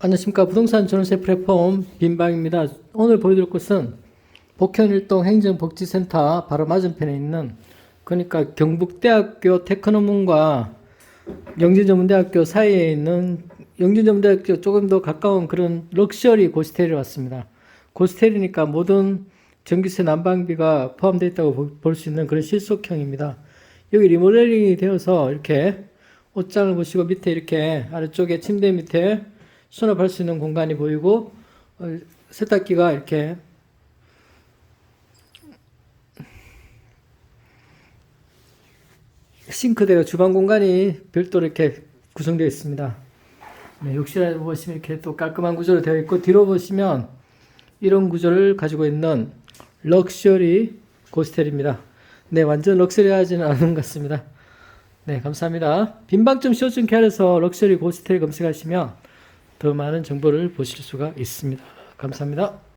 안녕하십니까 부동산 전월세 플랫폼 빈방입니다. 오늘 보여드릴 곳은 복현일동 행정복지센터 바로 맞은편에 있는 그러니까 경북대학교 테크노문과 영진전문대학교 사이에 있는 영진전문대학교 조금 더 가까운 그런 럭셔리 고스텔에 왔습니다. 고스텔이니까 모든 전기세 난방비가 포함되어 있다고 볼 수 있는 그런 실속형입니다. 여기 리모델링이 되어서 이렇게 옷장을 보시고 밑에 이렇게 아래쪽에 침대 밑에 수납할 수 있는 공간이 보이고 어, 세탁기가 이렇게 싱크대가 주방 공간이 별도로 이렇게 구성되어 있습니다. 네, 욕실에 보시면 이렇게 또 깔끔한 구조로 되어 있고 뒤로 보시면 이런 구조를 가지고 있는 럭셔리 고스텔입니다. 네, 완전 럭셔리하지는 않은 것 같습니다. 네, 감사합니다. 빈방점 쇼츠 캐에서 럭셔리 고스텔 검색하시면 더 많은 정보를 보실 수가 있습니다. 감사합니다.